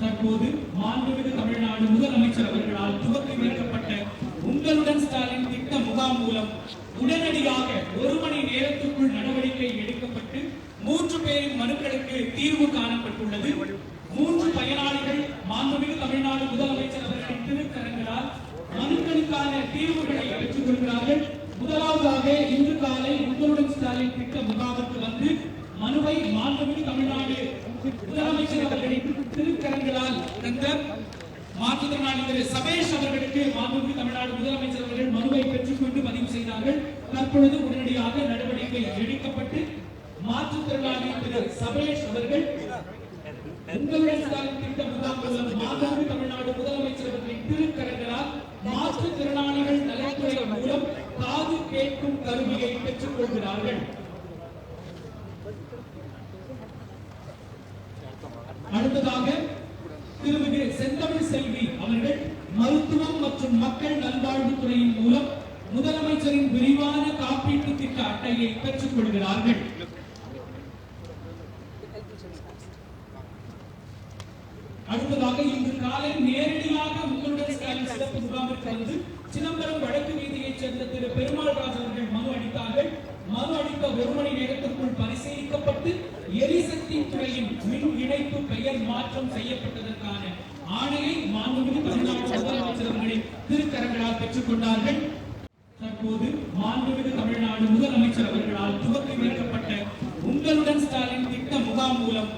தற்போது மாண்புமிகு தமிழ்நாடு முதலமைச்சர் அவர்களால் துவக்கி வைக்கப்பட்ட உங்களுடன் ஸ்டாலின் திட்ட முகாம் மூலம் உடனடியாக ஒரு மணி நேரத்துக்குள் நடவடிக்கை எடுக்கப்பட்டு மூன்று பேரின் மனுக்களுக்கு தீர்வு காணப்பட்டுள்ளது. மூன்று பயனாளிகள் மாண்புமிகு தமிழ்நாடு முதலமைச்சர் அவர்களின் திருக்கரங்களால் மனுக்களுக்கான தீர்வுகளை பெற்றுக் கொள்கிறார்கள். முதலாவதாக இன்று காலை உங்களுடன் ஸ்டாலின் திட்ட முகாமுக்கு வந்து மனுவை மாண்புமிகு தமிழ்நாடு முதலமைச்சர் அவர்களின் திருக்கரங்களால் தந்த மாற்றுத்திறனாளி திரு சபேஷ் அவர்களுக்கு மாண்புமிகு தமிழ்நாடு முதலமைச்சர் அவர்கள் மனுவை பெற்றுக்கொண்டு பதிவு செய்தார்கள். தற்பொழுது உடனடியாக நடவடிக்கை எடுக்கப்பட்டு மாற்றுத்திறனாளி திரு சபேஷ் அவர்கள் உங்களுடன் ஸ்டாலின் மாண்புமிகு தமிழ்நாடு முதலமைச்சர் அவர்களின் திருக்கரங்களால் மாற்றுத்திறனாளிகள் நலத்துறை மூலம் காது கேட்கும் கருவியை பெற்றுக் கொள்கிறார்கள். அடுத்ததாக திருமிகு செந்தமிழ் செல்வி அவர்கள் மருத்துவம் மற்றும் மக்கள் நல்வாழ்வு துறையின் மூலம் முதலமைச்சரின் விரிவான காப்பீட்டு திட்ட அட்டையை பெற்றுக் கொள்கிறார்கள். அடுத்ததாக இன்று காலை நேரடியாக உங்களுடன் ஸ்டாலின் சிறப்பு முகாமிற்கு வந்து சிதம்பரம் வடக்கு வீதியைச் சேர்ந்த திரு. பெருமாள் ராஜ் அவர்கள் மனு அளித்தார்கள். மனு அளித்த ஒரு மணி நேரத்திற்குள் பரிசீலிக்கப்பட்டு எரிசக்தி துறையின் மின் இணைப்பு பெயர் மாற்றம் செய்யப்பட்டதற்கான ஆணையை மாண்புமிகு தமிழ்நாடு முதலமைச்சர் அவர்களின் திருக்கரங்களால் பெற்றுக் கொண்டார்கள். தற்போது மாண்புமிகு தமிழ்நாடு முதலமைச்சர் அவர்களால் துவக்கி வைக்கப்பட்ட உங்களுடன் ஸ்டாலின் திட்ட முகாம் மூலம்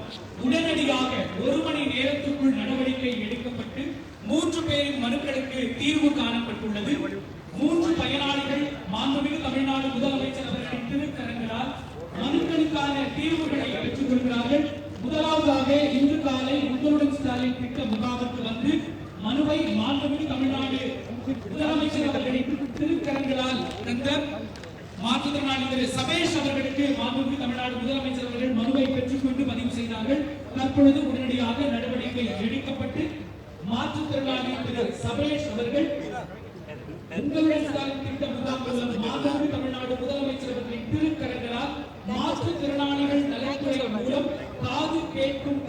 உடனடியாக ஒரு மணி நேரத்துக்குள் நடவடிக்கை எடுக்கப்பட்டு மூன்று பேரின் மனுக்களுக்கு தீர்வு காணப்பட்டுள்ளது. மூன்று பயனாளிகள் மாண்புமிகு தமிழ்நாடு முதலமைச்சர் அவர்களின் திருக்கரங்களால் மனுக்களுக்கான தீர்வுகளை பெற்றுக் கொள்கிறார்கள் முதலாவதாக இன்று காலை உங்களுடன் ஸ்டாலின் திட்ட முகாமுக்கு வந்து மனுவை மாண்புமிகு தமிழ்நாடு முதலமைச்சர் அவர்களின் திருக்கரங்களால் தந்த மாற்றுத்திறனாளி சபேஷ் அவர்களுக்கு மாண்புமிகு தமிழ்நாடு முதலமைச்சர் அவர்கள் மனுவை பெற்றுக்கொண்டு பதிவு செய்தார்கள். தற்பொழுது உடனடியாக நடவடிக்கை எடுக்கப்பட்டு மாற்றுத்திறனாளி திரு சபேஷ் அவர்கள் உங்களுடன் ஸ்டாலின் திட்ட முகாம் மூலம் மாண்புமிகு தமிழ்நாடு முதலமைச்சர் அவர்களின் திருக்கரங்கள் மாற்றுத்திறனாளிகள் நலத்துறை மூலம் காது கேட்கும்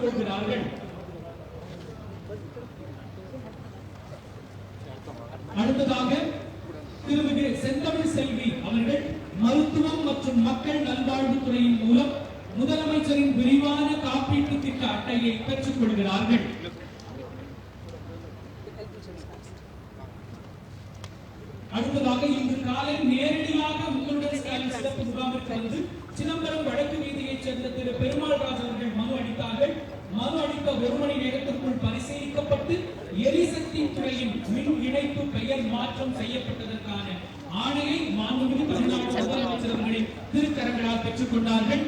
கருவியை கொள்கிறார்கள் அடுத்ததாக திருமிகு செந்தமிழ் செல்வி அவர்கள் மருத்துவம் மற்றும் மக்கள் நல்வாழ்வுத்துறையின் மூலம் முதலமைச்சரின் விரிவான காப்பீட்டு திட்ட அட்டையை பெற்றுக் கொள்கிறார்கள். அடுத்ததாக இன்று காலை நேரடியாக உங்களுடன் ஸ்டாலின் சிறப்பு முகாமிற்கு வந்து சிதம்பரம் வடக்கு வீதியைச் சேர்ந்த திரு பெருமாள் ராஜன் அளித்தார்கள் மனு அளித்த ஒரு மணி நேரத்திற்குள் பரிசீலிக்கப்பட்டு எரிசக்தி துறையின் மின் இணைப்பு பெயர் மாற்றம் செய்யப்பட்டதற்கான ஆணையை மாண்புமிகு தமிழ்நாடு முதலமைச்சர் அவர்களின் திருக்கரங்களால் பெற்றுக் கொண்டார்கள்.